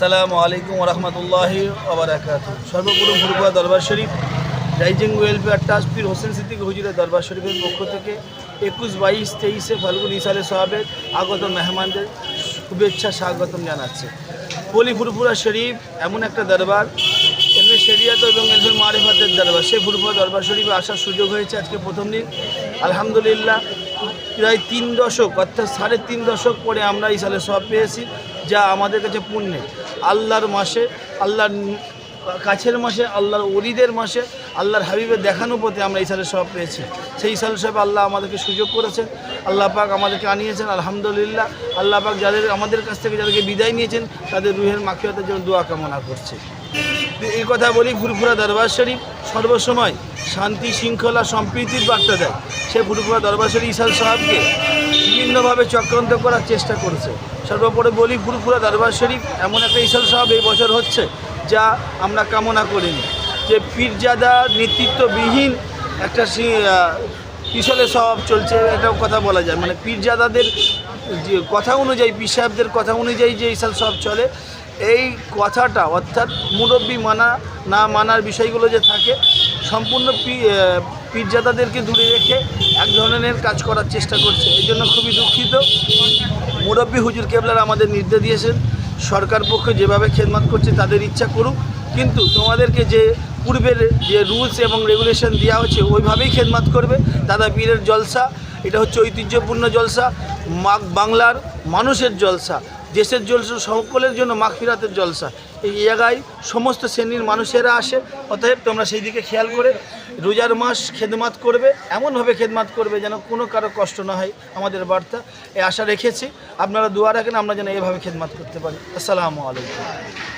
আসসালামু আলাইকুম রহমতুল্লাহি ওবরাকাত সর্বপ্রথম ফুরফুরা দরবার শরীফ, রাইজিং ওয়েলফেয়ার ট্রাস্ট, পীর হোসেন সিদ্দিক হুজুরের দরবার শরীফের পক্ষ থেকে একুশ বাইশ তেইশে ফাল্গুন ইসালে সাহাবের আগত মেহমানদের শুভেচ্ছা, স্বাগতম জানাচ্ছে। পলি ফুরফুরা শরীফ এমন একটা দরবার, এলমে শরিয়াত এবং এলমে মারিফাতের দরবার। সেই ফুরফুরা দরবার শরীফে আসার সুযোগ হয়েছে আজকে প্রথম দিন। আলহামদুলিল্লাহ, প্রায় তিন দশক, অর্থাৎ সাড়ে তিন দশক পরে আমরা এই সালে সব পেয়েছি। যা আমাদের কাছে পুণ্যে। আল্লাহর মাসে, আল্লাহর কাছের মাসে, আল্লাহর অলিদের মাসে, আল্লাহর হাবিবের দেখানো পথে আমরা সালে সব পেয়েছি। সেই সাল সব আল্লাহ আমাদেরকে সুযোগ করেছেন। আল্লাহ পাক আমাদেরকে আনিয়েছেন, আলহামদুলিল্লাহ। আল্লাহ পাক যাদের, আমাদের কাছ থেকে যাদেরকে বিদায় নিয়েছেন, তাদের রুহের মাখিয়াতের জন্য দোয়া কামনা করছে। এই কথা বলি ফুরফুরা দরবার শরীফ সর্বসময় শান্তি, শৃঙ্খলা, সম্প্রীতির বার্তা দেয়। সে ফুরফুরা দরবার শরীফ ইসাল সাহেবকে বিভিন্নভাবে চক্রান্ত করার চেষ্টা করেছে। সর্বোপরি বলি ফুরফুরা দরবার শরীফ এমন একটা ইসাল সাহেব এই বছর হচ্ছে যা আমরা কামনা করিনি। যে পীরজাদা নেতৃত্ববিহীন একটা সি- আহ, ইসলে স্বভাব চলছে এটাও কথা বলা যায়। মানে পীরজাদাদের যে কথা অনুযায়ী পীর সাহেবদের কথা অনুযায়ী যে ইসাল সব চলে এই কথাটা অর্থাৎ মুরব্বী মানা না মানার বিষয়গুলো যে থাকে সম্পূর্ণ পীরজাদাদেরকে দূরে রেখে এক ধরনের কাজ করার চেষ্টা করছে। এই জন্য খুবই দুঃখিত। মুরব্বী হুজুর কেবলার আমাদের নির্দেশ দিয়েছেন, সরকার পক্ষে যেভাবে খেদমাত করছে তাদের ইচ্ছা করুক। কিন্তু তোমাদেরকে যে পূর্বের যে রুলস এবং রেগুলেশন দেওয়া হচ্ছে ওইভাবেই খেদমত করবে। দাদা পীরের জলসা, এটা হচ্ছে ঐতিহ্যপূর্ণ জলসা বাংলার মানুষের জলসা। দেশের জলসা, সকলের জন্য মাগফিরাতের জলসা। এই জায়গায় সমস্ত শ্রেণির মানুষেরা আসে, অতএব তোমরা সেই দিকে খেয়াল করে রোজার মাস খেদমাত করবে, এমনভাবে খেদমাত করবে যেন কোনো কারও কষ্ট না হয় আমাদের বার্তা। এই আশা রেখেছি, আপনারা দোয়া রাখেন, আমরা যেন এভাবে খেদমাত করতে পারি। আসসালামু আলাইকুম।